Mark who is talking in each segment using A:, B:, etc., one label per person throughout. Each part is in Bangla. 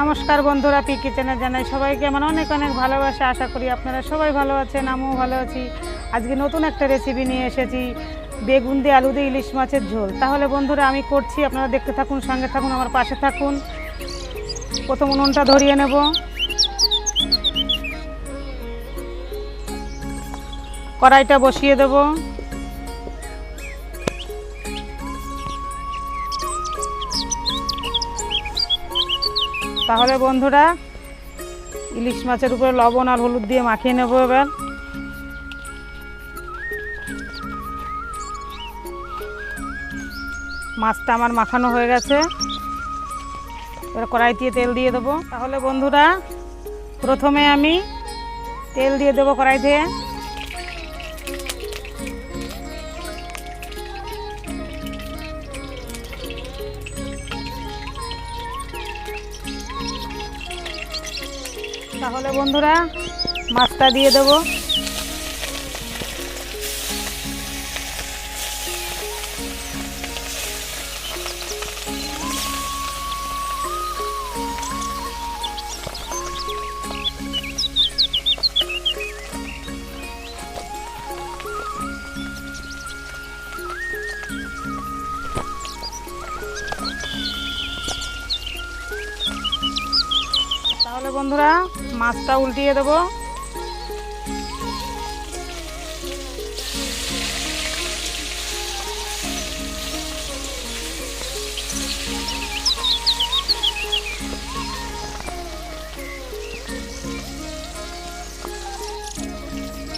A: নমস্কার বন্ধুরা পি কিচেনে জানাই সবাইকে আমার অনেক অনেক ভালোবাসা। আশা করি আপনারা সবাই ভালো আছেন, আমিও ভালো আছি। আজকে নতুন একটা রেসিপি নিয়ে এসেছি, বেগুন দিয়ে আলু দিয়ে ইলিশ মাছের ঝোল। তাহলে বন্ধুরা, আমি করছি, আপনারা দেখতে থাকুন, সঙ্গে থাকুন, আমার পাশে থাকুন। প্রথম উনুনটা ধরিয়ে নেব। কড়াইটা বসিয়ে দেবো। তাহলে বন্ধুরা, ইলিশ মাছের উপরে লবণ আর হলুদ দিয়ে মাখিয়ে নেব এবার। মাছটা আমার মাখানো হয়ে গেছে। এবার কড়াই দিয়ে তেল দিয়ে দেবো। তাহলে বন্ধুরা, প্রথমে আমি তেল দিয়ে দেবো কড়াই তাহলে বন্ধুরা মাছটা দিয়ে দেবো। মাছটা উল্টিয়ে দেবো।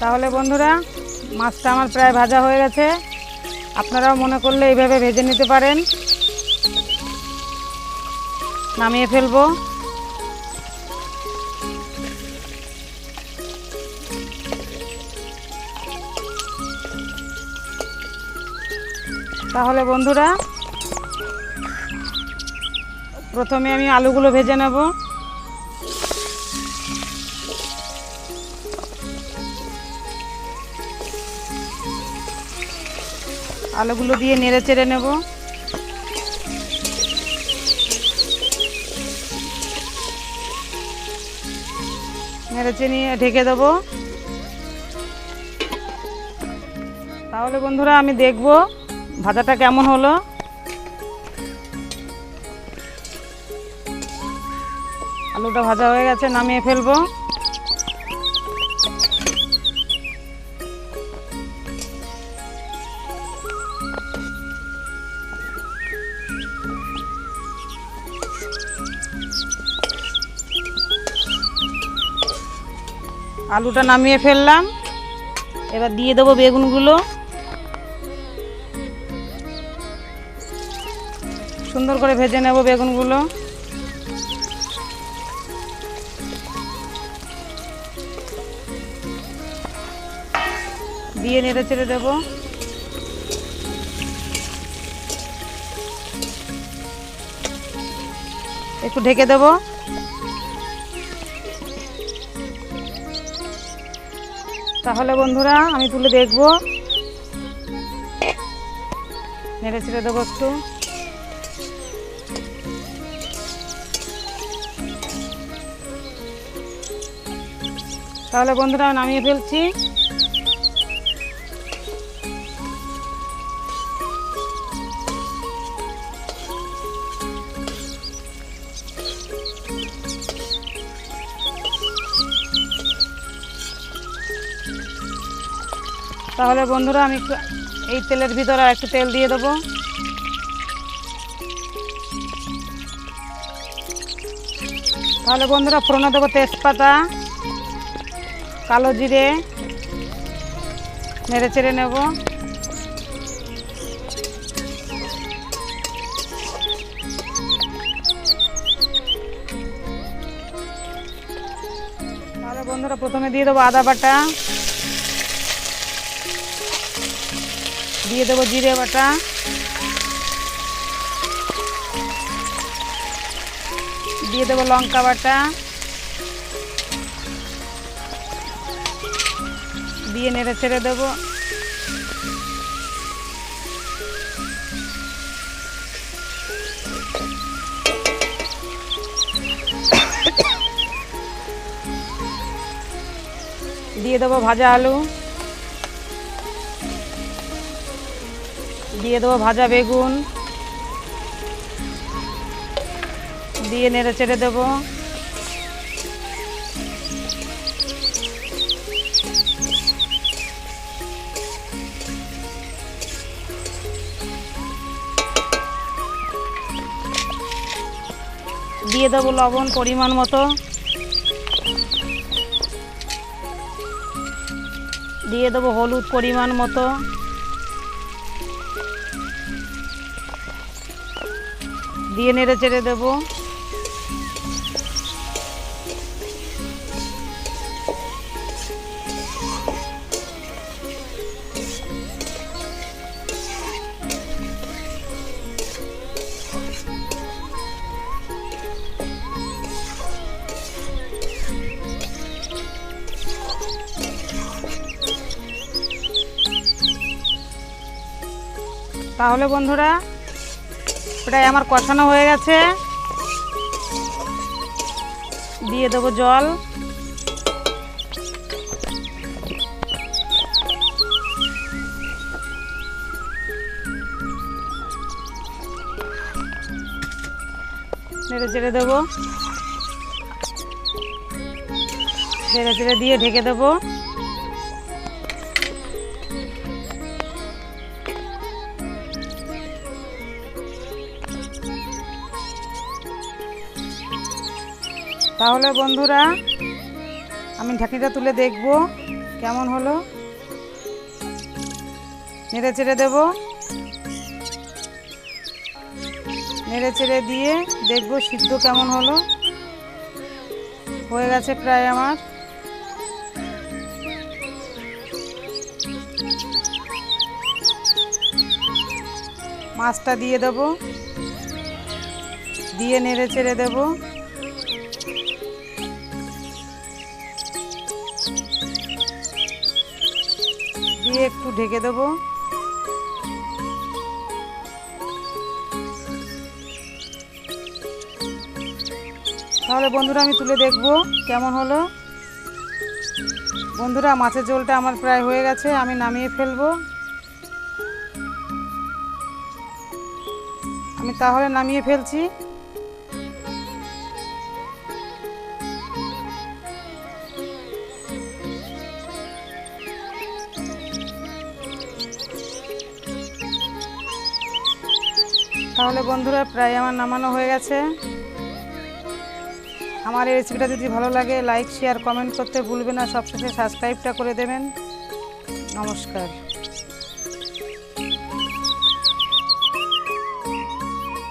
A: তাহলে বন্ধুরা, মাছটা আমার প্রায় ভাজা হয়ে গেছে। আপনারাও মনে করলে এইভাবে ভেজে নিতে পারেন। নামিয়ে ফেলব। তাহলে বন্ধুরা, প্রথমে আমি আলুগুলো ভেজে নেব। আলুগুলো দিয়ে নেড়ে চেড়ে নেব। নেড়েচে নিয়ে ঢেকে দেবো। তাহলে বন্ধুরা আমি দেখব ভাজাটা কেমন হলো? আলুটা ভাজা হয়ে গেছে, নামিয়ে ফেলব। আলুটা নামিয়ে ফেললাম। এবার দিয়ে দেবো বেগুনগুলো। সুন্দর করে ভেজে নেব বেগুনগুলো। দিয়ে নেড়ে ছেড়ে দেবো। একটু ঢেকে দেবো। তাহলে বন্ধুরা, আমি তুলে দেখব। নেড়ে ছেড়ে দেবো একটু। তাহলে বন্ধুরা নামিয়ে ফেলছি। তাহলে বন্ধুরা আমি এই তেলের ভিতরে একটু তেল দিয়ে দেবো। তাহলে বন্ধুরা ফোড়নে দেবো তেজপাতা। কালো জিরে নেড়ে চেড়ে নেব। তাহলে বন্ধুরা প্রথমে দিয়ে দেবো আদা বাটা। দিয়ে দেবো জিরে বাটা। দিয়ে দেবো লঙ্কা বাটা। দিয়ে নেড়ে ছেড়ে দেবো। দিয়ে দেবো ভাজা আলু। দিয়ে দেবো ভাজা বেগুন। দিয়ে নেড়ে চেড়ে দেবো। দিয়ে দেবো লবণ পরিমাণ মতো। দিয়ে দেবো হলুদ পরিমাণ মতো। দিয়ে নেড়ে চেড়ে দেবো। তাহলে বন্ধুরা প্রায় আমার কষানো হয়ে গেছে। দিয়ে দেবো জল। নেড়ে চেড়ে দেবো। নেড়ে চেড়ে দিয়ে ঢেকে দেবো। তাহলে বন্ধুরা, আমি ঢাকনিটা তুলে দেখব কেমন হলো। নেড়ে চেড়ে দেবো। নেড়ে চেড়ে দিয়ে দেখব সিদ্ধ কেমন হলো। হয়ে গেছে প্রায় আমার। মাছটা দিয়ে দেবো। দিয়ে নেড়ে চেড়ে দেবো। দিয়ে একটু ঢেকে দেবো। তাহলে বন্ধুরা আমি তুলে দেখব কেমন হলো। বন্ধুরা, মাছের ঝোলটা আমার প্রায় হয়ে গেছে, আমি নামিয়ে ফেলব। আমি তাহলে নামিয়ে ফেলছি। তাহলে বন্ধুরা প্রায় আমার নামানো হয়ে গেছে। আমার এই রেসিপিটা যদি ভালো লাগে লাইক শেয়ার কমেন্ট করতে ভুলবে না। সবশেষে সাবস্ক্রাইবটা করে দেবেন। নমস্কার।